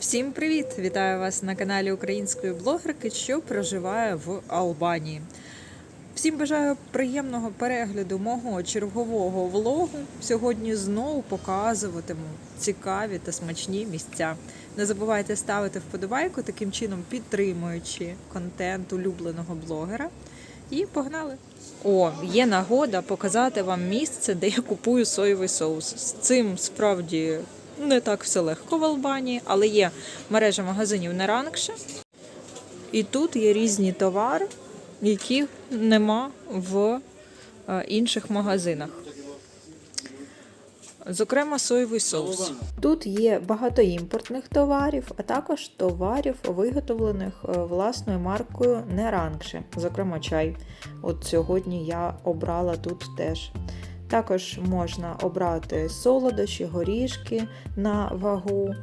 Всім привіт! Вітаю вас на каналі української блогерки, що проживає в Албанії. Всім бажаю приємного перегляду мого чергового влогу. Сьогодні знову показуватиму цікаві та смачні місця. Не забувайте ставити вподобайку, таким чином підтримуючи контент улюбленого блогера. І погнали! О, є нагода показати вам місце, де я купую соєвий соус. З цим справді не так все легко в Албанії, але є мережа магазинів не раніше. І тут є різні товари, яких нема в е, інших магазинах. Зокрема, соєвий соус. Тут є багато імпортних товарів, а також товарів, виготовлених е, власною маркою Неранкше, зокрема чай. От сьогодні я обрала тут теж. Також можна обрати солодощі, горішки на вагу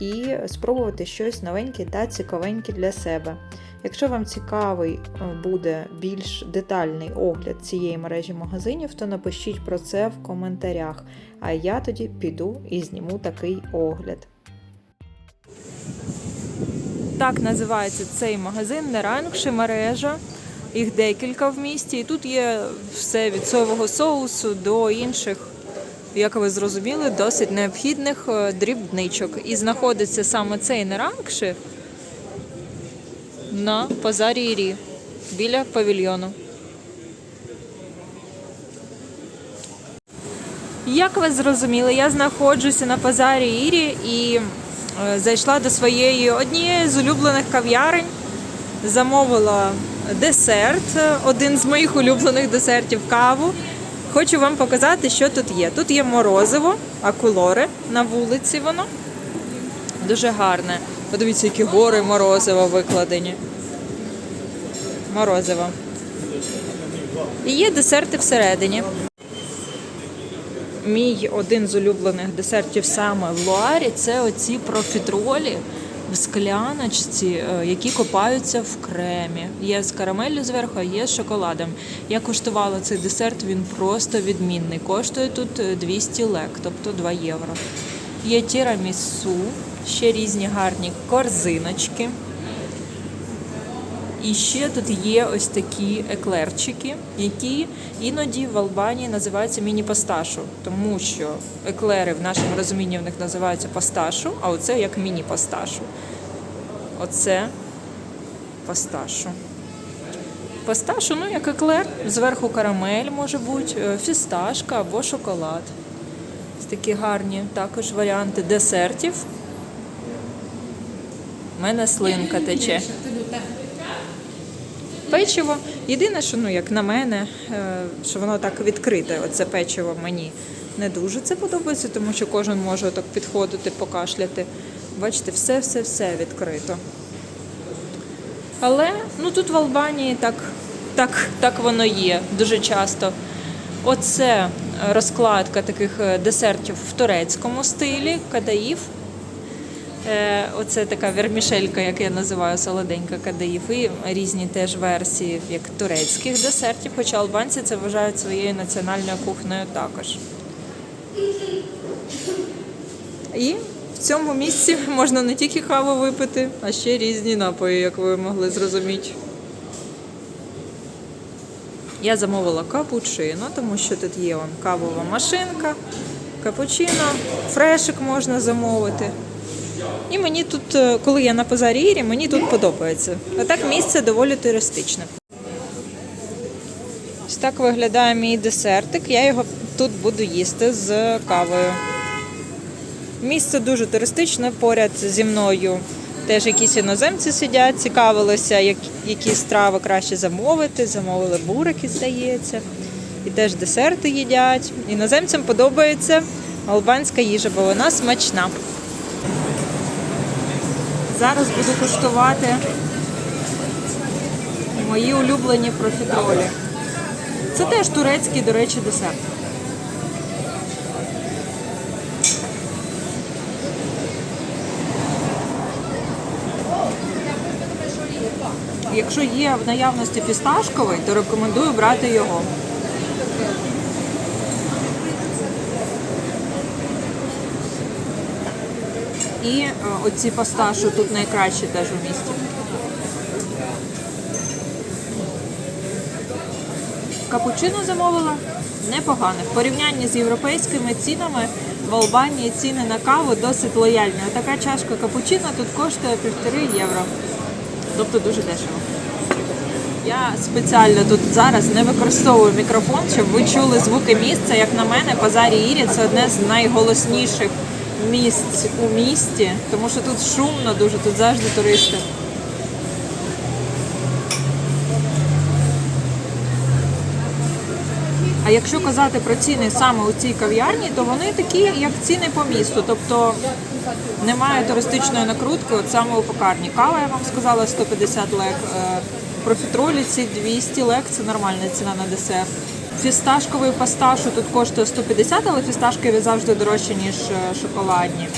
і спробувати щось новеньке та цікавеньке для себе. Якщо вам цікавий е, буде більш детальний огляд цієї мережі магазинів, то напишіть про це в коментарях. А я тоді піду і зніму такий огляд. Так називається цей магазин Неранкши мережа. Їх декілька в місті. І тут є все від соєвого соусу до інших, як ви зрозуміли, досить необхідних е, дрібничок. І знаходиться саме цей Неранкши на Пазарі Ірі біля павільйону. Як ви зрозуміли, я знаходжуся на Пазарі Ірі і е, зайшла до своєї однієї з улюблених кав'ярень, замовила десерт, один з моїх улюблених десертів каву. Хочу вам показати, що тут є. Тут є морозиво, акулори на вулиці воно. Дуже гарне. Подивіться, які гори морозива викладені. Морозиво. І є десерти всередині. Мій один з улюблених десертів саме в Луарі це оці профітролі в скляночці, е, які копаються в кремі. Є з карамеллю зверху, а є з шоколадом. Я куштувала цей десерт, він просто відмінний. Коштує тут е, 200 лек, тобто 2 євро. Є тірамісу, ще різні гарні корзиночки. І ще тут є ось такі еклерчики, які іноді в Албанії називаються міні-пасташу, тому що еклери в нашому розумінні в них називаються пасташу, а оце як міні-пасташу. Оце пасташу. Пасташу, ну як еклер, зверху карамель може бути, е, фісташка або шоколад. Такі гарні також варіанти десертів. У мене слинка тече. Печиво. Єдине, що ну, як на мене, е, що воно так відкрите, оце печиво мені не дуже це подобається, тому що кожен може так підходити, покашляти. Бачите, все-все-все відкрито. Але ну, тут в Албанії так, так, так воно є дуже часто. Оце розкладка таких е, десертів в турецькому стилі, кадаїв. Е, Оце така вермішелька, як я називаю солоденька кадаїв, і різні теж версії, як турецьких десертів, хоча албанці це вважають своєю національною кухнею також. І в цьому місці можна не тільки каву випити, а ще різні напої, як ви могли зрозуміти. Я замовила капучино, тому що тут є он, кавова машинка, капучино, фрешик можна замовити. І мені тут, е, коли я на Пазарі Ірі, мені тут подобається. А так місце доволі туристичне. Ось так виглядає мій десертик. Я його тут буду їсти з кавою. Місце дуже туристичне, поряд зі мною теж якісь іноземці сидять, цікавилися, як, які страви краще замовити. Замовили бурики, здається. І теж десерти їдять. Іноземцям подобається албанська їжа, бо вона смачна. Зараз буду куштувати мої улюблені профітролі. Це теж турецький, до речі, десерт. Якщо є в наявності фісташковий, то рекомендую брати його. І е, оці пасташі тут найкращі теж у місті. Капучино замовила непогане. В порівнянні з європейськими цінами в Албанії ціни на каву досить лояльні. Така чашка капучино тут коштує півтори євро. Тобто дуже дешево. Я спеціально тут зараз не використовую мікрофон, щоб ви чули звуки місця. Як на мене, Пазарі Ірі це одне з найголосніших місць у місті, тому що тут шумно дуже, тут завжди туристи. А якщо казати про ціни саме у цій кав'ярні, то вони такі, як ціни по місту. Тобто немає туристичної накрутки, от саме у покарні. Кава, я вам сказала, 150 лек. е, Профітролі ці 200 лек це нормальна ціна на десерт. Фісташковий пасташу тут коштує 150, але фісташкові завжди дорожче, ніж е, шоколадні.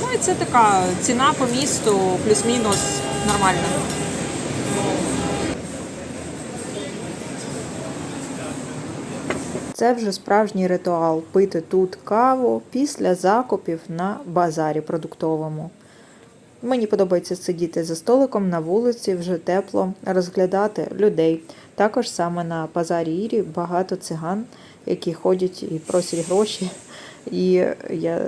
Ну і це така ціна по місту, плюс-мінус нормальна. Це вже справжній ритуал пити тут каву після закупів на базарі продуктовому. Мені подобається сидіти за столиком на вулиці, вже тепло, розглядати людей. Також саме на базарі Ірі багато циган, які ходять і просять гроші. І я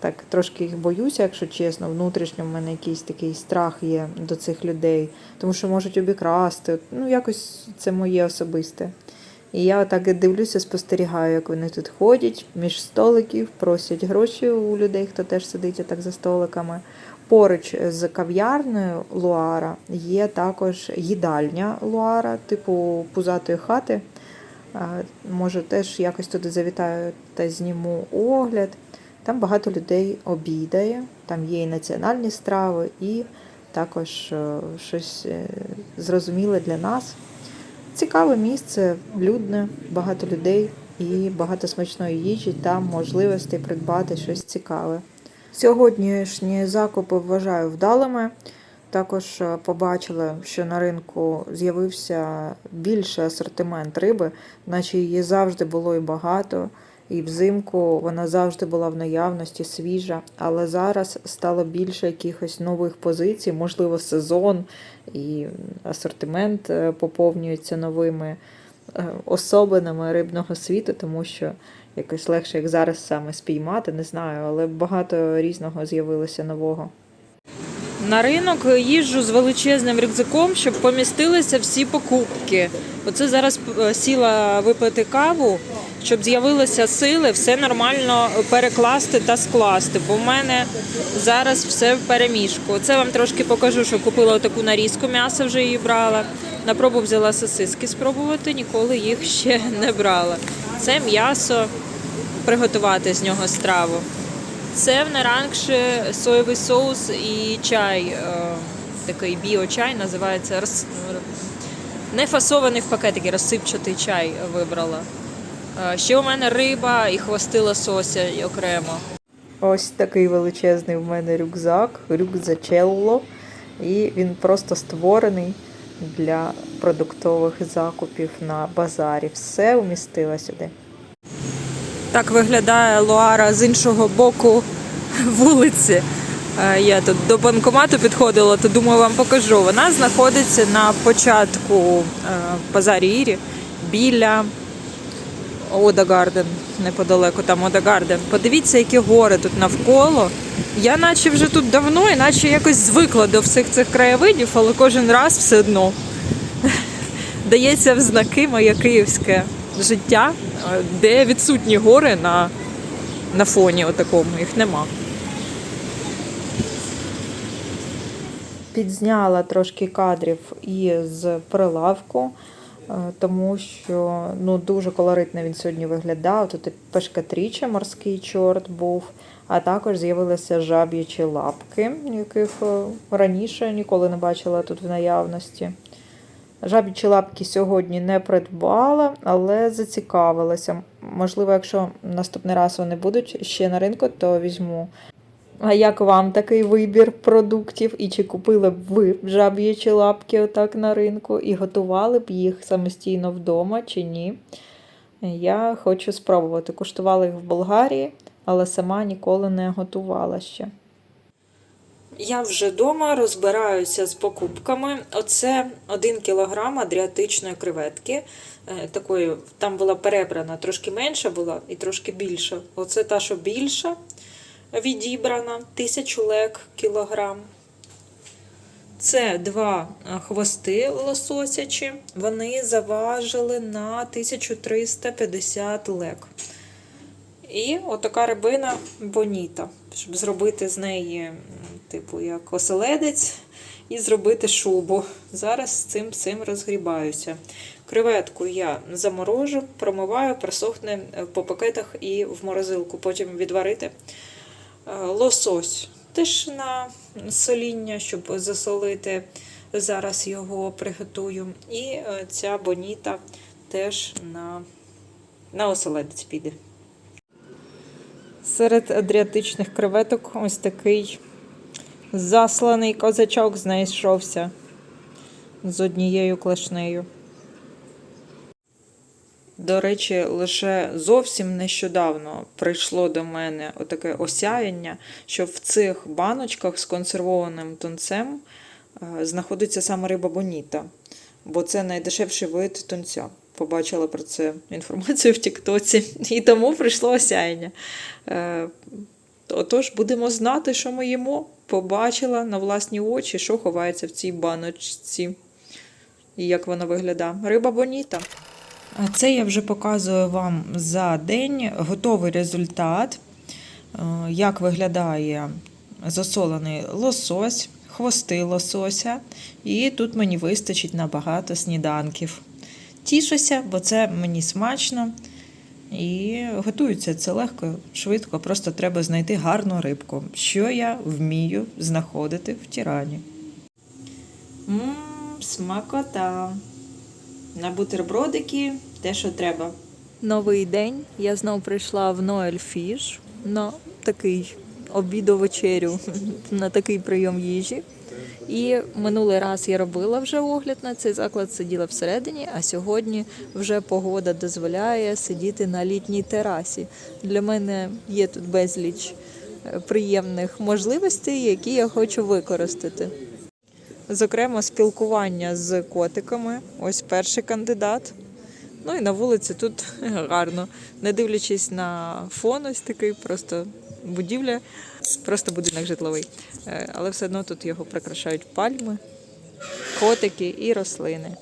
так трошки їх боюся, якщо чесно. Внутрішньо в мене якийсь такий страх є до цих людей, тому що можуть обікрасти. Ну, якось це моє особисте. І я так дивлюся, спостерігаю, як вони тут ходять між столиків, просять гроші у людей, хто теж сидить отак за столиками. Поруч з кав'ярнею Луара є також їдальня Луара, типу пузатої хати. Може, теж якось туди завітаю та зніму огляд. Там багато людей обідає, там є і національні страви, і також е, щось е, зрозуміле для нас. Цікаве місце, людне, багато людей і багато смачної їжі та можливостей придбати щось цікаве. Сьогоднішні закупи вважаю вдалими. Також е, побачила, що на ринку з'явився більший асортимент риби, наче її завжди було і багато. І взимку вона завжди була в наявності свіжа, але зараз стало більше якихось нових позицій, можливо, сезон і асортимент е, поповнюється новими е, особинами рибного світу, тому що якось легше, як зараз саме спіймати, не знаю, але багато різного з'явилося нового. На ринок їжджу з величезним рюкзаком, щоб помістилися всі покупки. Оце зараз е, сіла випити каву, щоб з'явилися сили все нормально перекласти та скласти. Бо в мене зараз все в переміжку. Оце вам трошки покажу, що купила таку нарізку м'яса, вже її брала. На пробу взяла сосиски спробувати, ніколи їх ще не брала. Це м'ясо, приготувати з нього страву. Це в наранкші соєвий соус і чай, е, такий біо-чай, називається роз... не фасований в пакетики, розсипчатий чай вибрала. Е, Ще у мене риба і хвости лосося і окремо. Ось такий величезний в мене рюкзак, рюкзачелло, і він просто створений для продуктових закупів на базарі. Все вмістила сюди. Так виглядає Луара з іншого боку вулиці. Е, Я тут до банкомату підходила, то думаю, вам покажу. Вона знаходиться на початку е, базарі Ірі біля Ода Гарден, неподалеку там Ода Гарден. Подивіться, які гори тут навколо. Я наче вже тут давно, і наче якось звикла до всіх цих краєвидів, але кожен раз все одно дається в знаки моє київське життя, е, де відсутні гори на, на фоні отакому, їх нема. Підзняла трошки кадрів із прилавку, е, тому що ну, дуже колоритно він сьогодні виглядав. Тут і пешкатріча, морський чорт був, а також з'явилися жаб'ячі лапки, яких е, раніше ніколи не бачила тут в наявності. Жабічі лапки сьогодні не придбала, але зацікавилася. Можливо, якщо наступний раз вони будуть ще на ринку, то візьму. А як вам такий вибір продуктів? І чи купили б ви жаб'ячі лапки отак на ринку і готували б їх самостійно вдома чи ні? Я хочу спробувати. Куштувала їх в Болгарії, але сама ніколи не готувала ще. Я вже вдома розбираюся з покупками. Оце 1 кг адріатичної креветки. Е, Такої, там була перебрана, трошки менша була і трошки більша. Оце та, що більша відібрана, 1000 лек кілограм. Це два е, хвости лососячі. Вони заважили на 1350 лек. І отака рибина боніта, щоб зробити з неї, типу, як оселедець, і зробити шубу. Зараз з цим всім розгрібаюся. Креветку я заморожу, промиваю, просохне е, по пакетах і в морозилку, потім відварити. Е, Лосось теж на соління, щоб засолити. Зараз його приготую. І е, ця боніта теж на, на оселедець піде. Серед адріатичних креветок ось такий засланий козачок знайшовся з однією клешнею. До речі, лише зовсім нещодавно прийшло до мене отаке осяяння, що в цих баночках з консервованим тунцем е, знаходиться саме риба боніта, бо це найдешевший вид тунця. Побачила про це інформацію в Тіктоці, і тому прийшло осяяння. Отож, будемо знати, що ми їмо. Побачила на власні очі, що ховається в цій баночці і як вона виглядає. Риба боніта. Це я вже показую вам за день готовий результат, е, як виглядає засолений лосось, хвости лосося. І тут мені вистачить на багато сніданків. Тішуся, бо це мені смачно. І готується це легко, швидко, просто треба знайти гарну рибку, що я вмію знаходити в тірані. Мм, смакота. На бутербродики те, що треба. Новий день. Я знов прийшла в Ноель Фіш на такий обіду-вечерю, на такий прийом їжі. І минулий раз я робила вже огляд на цей заклад, сиділа всередині, а сьогодні вже погода дозволяє сидіти на літній терасі. Для мене є тут безліч е, приємних можливостей, які я хочу використати. Зокрема, спілкування з котиками. Ось перший кандидат. Ну і на вулиці тут гарно. Не дивлячись на фон, ось такий, просто будівля, просто будинок житловий. Е, Але все одно тут його прикрашають пальми, котики і рослини.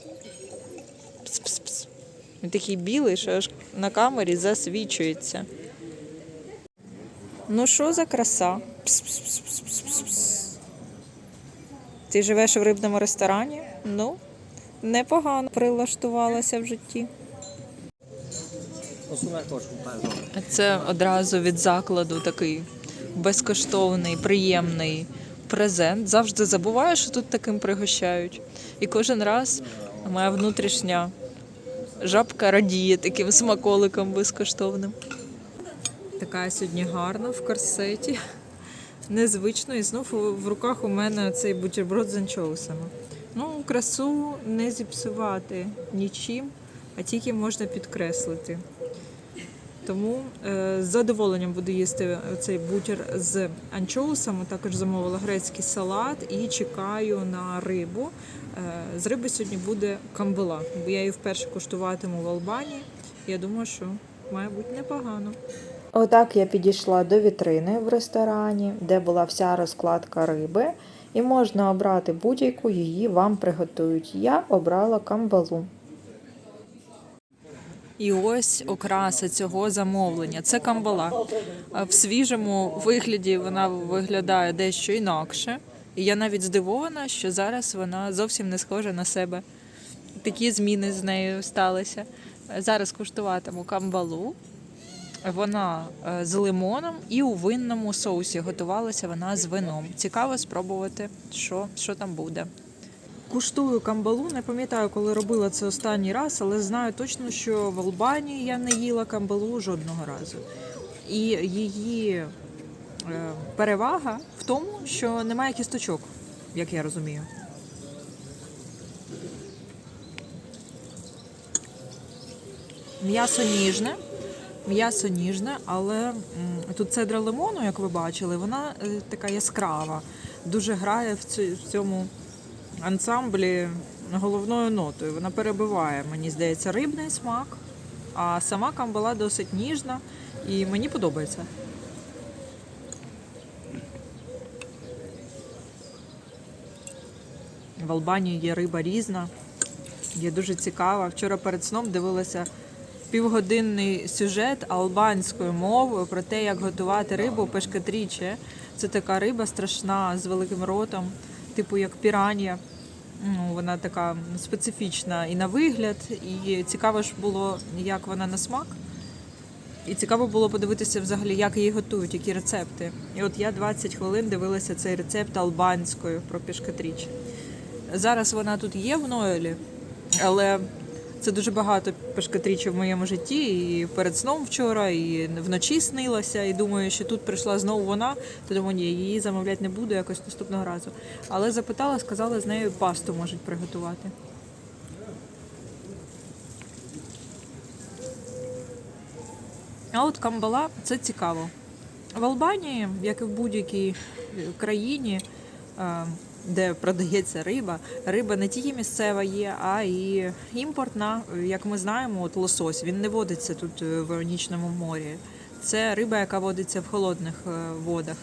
Пс-пс-пс. Він такий білий, що аж на камері засвічується. Ну що за краса? Пс-пс-пс-пс-пс-пс. Ти живеш в рибному ресторані? Ну, непогано прилаштувалася в житті. Це одразу від закладу такий безкоштовний, приємний презент. Завжди забуваю, що тут таким пригощають. І кожен раз моя внутрішня жабка радіє таким смаколиком безкоштовним. Така сьогодні гарна в корсеті. Незвично, і знов в руках у мене цей бутерброд з анчоусами. Ну, красу не зіпсувати нічим, а тільки можна підкреслити. Тому е, з задоволенням буду їсти цей бутер з анчоусами. Також замовила грецький салат і чекаю на рибу. Е, з риби сьогодні буде камбела, бо я її вперше куштуватиму в Албанії. Я думаю, що має бути непогано. Отак я підійшла до вітрини в ресторані, де була вся розкладка риби, і можна обрати будь-яку її вам приготують. Я обрала камбалу. І ось окраса цього замовлення. Це камбала. В свіжому вигляді вона виглядає дещо інакше. І я навіть здивована, що зараз вона зовсім не схожа на себе. Такі зміни з нею сталися. Зараз куштуватиму камбалу. Вона е, з лимоном і у винному соусі. Готувалася вона з вином. Цікаво спробувати, що, що там буде. Куштую камбалу. Не пам'ятаю, коли робила це останній раз, але знаю точно, що в Албанії я не їла камбалу жодного разу. І її е, перевага в тому, що немає кісточок, як я розумію. М'ясо ніжне, М'ясо ніжне, але тут цедра лимону, як ви бачили, вона е, така яскрава. Дуже грає в цьому ансамблі головною нотою. Вона перебиває, мені здається, рибний смак, а сама камбала досить ніжна і мені подобається. В Албанії є риба різна, є дуже цікава. Вчора перед сном дивилася півгодинний сюжет албанською мовою про те, як готувати рибу пешкатріче. Це така риба страшна з великим ротом, типу як піран'я. Ну, вона така специфічна і на вигляд, і цікаво ж було, як вона на смак. І цікаво було подивитися взагалі, як її готують, які рецепти. І от я 20 хвилин дивилася цей рецепт албанською про пішкатріч. Зараз вона тут є в Ноелі, але це дуже багато пешкатрічі в моєму житті. І перед сном вчора, і вночі снилася. І думаю, що тут прийшла знову вона, то думаю, ні, її замовляти не буду якось наступного разу. Але запитала, сказала, з нею пасту можуть приготувати. А от камбала це цікаво. В Албанії, як і в будь-якій країні, е, де продається риба, риба не тільки місцева є, а і імпортна. Як ми знаємо, от лосось він не водиться тут е, в Іронічному морі. Це риба, яка водиться в холодних е, водах.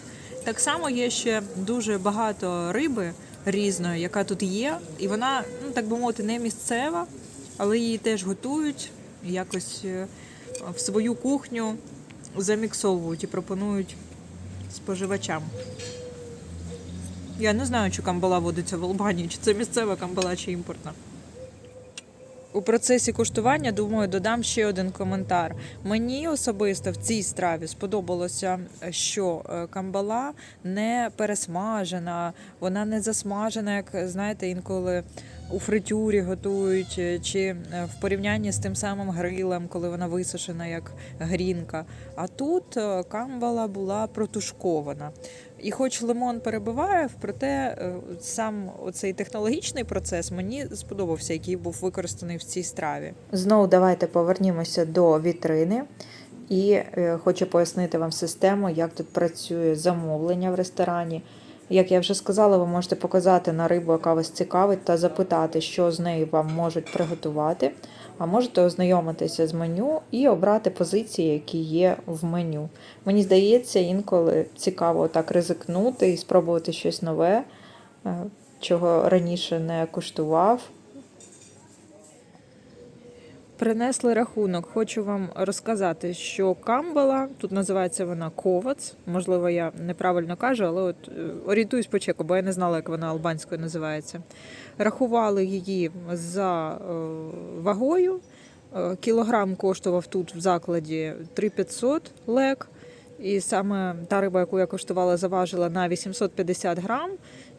Так само є ще дуже багато риби різної, яка тут є, і вона, ну так би мовити, не місцева, але її теж готують якось е, в свою кухню заміксовують і пропонують споживачам. Я не знаю, чи камбала водиться в Албанії, чи це місцева камбала, чи імпортна. У процесі куштування, думаю, додам ще один коментар. Мені особисто в цій страві сподобалося, що е, камбала не пересмажена, вона не засмажена, як знаєте, інколи у фритюрі готують, е, чи е, в порівнянні з тим самим грилем, коли вона висушена як грінка. А тут камбала була протушкована. І хоч лимон перебиває, проте е, сам оцей технологічний процес мені сподобався, який був використаний в цій страві. Знову давайте повернімося до вітрини. І е, хочу пояснити вам систему, як тут працює замовлення в ресторані. Як я вже сказала, ви можете показати на рибу, яка вас цікавить, та запитати, що з нею вам можуть приготувати. А можете ознайомитися з меню і обрати позиції, які є в меню. Мені здається, інколи цікаво так ризикнути і спробувати щось нове, е, чого раніше не куштував. Принесли рахунок. Хочу вам розказати, що камбала, тут називається вона ковац. Можливо, я неправильно кажу, але от е, орієнтуюсь по чеку, бо я не знала, як вона албанською називається. Рахували її за е, вагою. Е, Кілограм коштував тут в закладі 3500 лек. І саме та риба, яку я коштувала, заважила на 850 грам.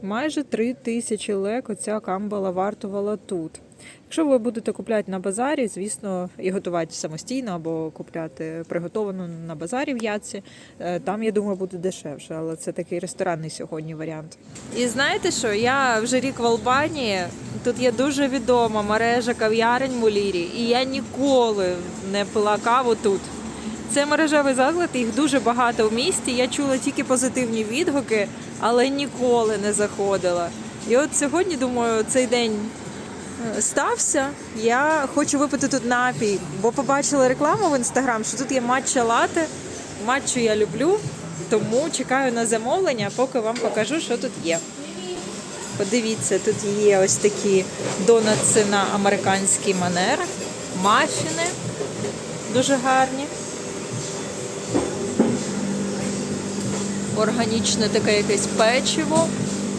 Майже 3000 лек оця камбала вартувала тут. Якщо ви будете купляти на базарі, звісно, і готувати самостійно або купляти приготовану на базарі в Яці, е, там, я думаю, буде дешевше, але це такий ресторанний сьогодні варіант. І знаєте що? Я вже рік в Албанії. Тут є дуже відома мережа кав'ярень Мулірі, і я ніколи не пила каву тут. Це мережевий заклад, їх дуже багато в місті. Я чула тільки позитивні відгуки, але ніколи не заходила. І от сьогодні, думаю, цей день стався. Я хочу випити тут напій, бо побачила рекламу в інстаграм, що тут є матча лате. Матчу я люблю, тому чекаю на замовлення, поки вам покажу, що тут є. Подивіться, тут є ось такі донатси на американський манер, мафіни дуже гарні. Органічне таке якесь печиво.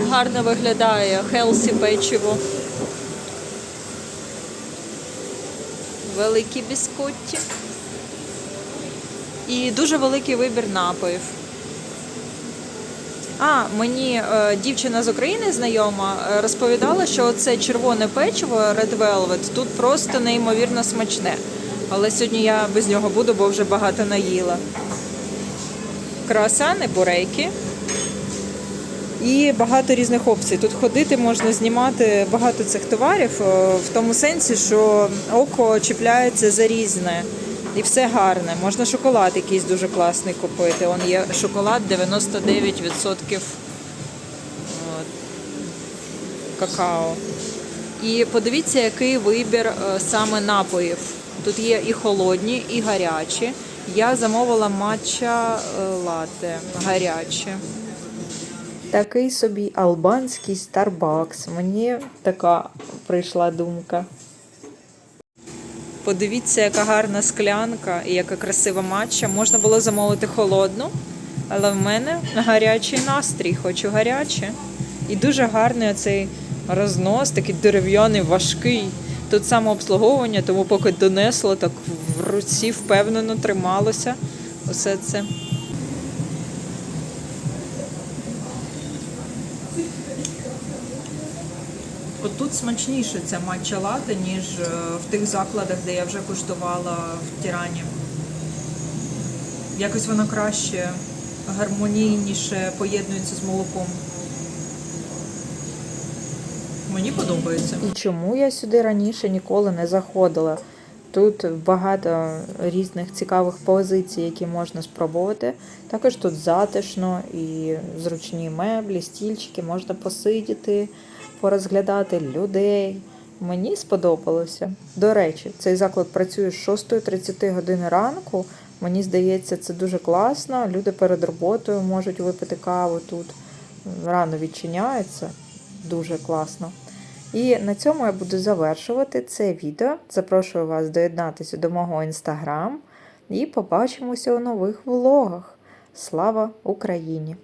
Гарно виглядає хелсі печиво. Великі біскотті. І дуже великий вибір напоїв. А, мені е, дівчина з України знайома е, розповідала, що це червоне печиво Red Velvet тут просто неймовірно смачне. Але сьогодні я без нього буду, бо вже багато наїла. Круасани, бурейки. І багато різних опцій. Тут ходити можна знімати багато цих товарів е, в тому сенсі, що око чіпляється за різне. І все гарне. Можна шоколад якийсь дуже класний купити. Он є шоколад 99% какао. І подивіться, який вибір е, саме напоїв. Тут є і холодні, і гарячі. Я замовила матча е, лате гаряче. Такий собі албанський Starbucks. Мені така прийшла думка. Подивіться, яка гарна склянка і яка красива матча. Можна було замовити холодну, але в мене гарячий настрій, хочу гаряче. І дуже гарний оцей рознос, такий дерев'яний, важкий. Тут самообслуговування, тому поки донесло, так в руці впевнено трималося усе це. От тут смачніше ця матча лате, ніж е, в тих закладах, де я вже куштувала в Тірані. Якось воно краще, гармонійніше поєднується з молоком. Мені подобається. І чому я сюди раніше ніколи не заходила? Тут багато різних цікавих позицій, які можна спробувати. Також тут затишно і зручні меблі, стільчики, можна посидіти, порозглядати людей. Мені сподобалося. До речі, цей заклад працює з 6.30 години ранку. Мені здається, це дуже класно. Люди перед роботою можуть випити каву тут. Рано відчиняється. Дуже класно. І на цьому я буду завершувати це відео. Запрошую вас доєднатися до мого інстаграм і побачимося у нових влогах. Слава Україні!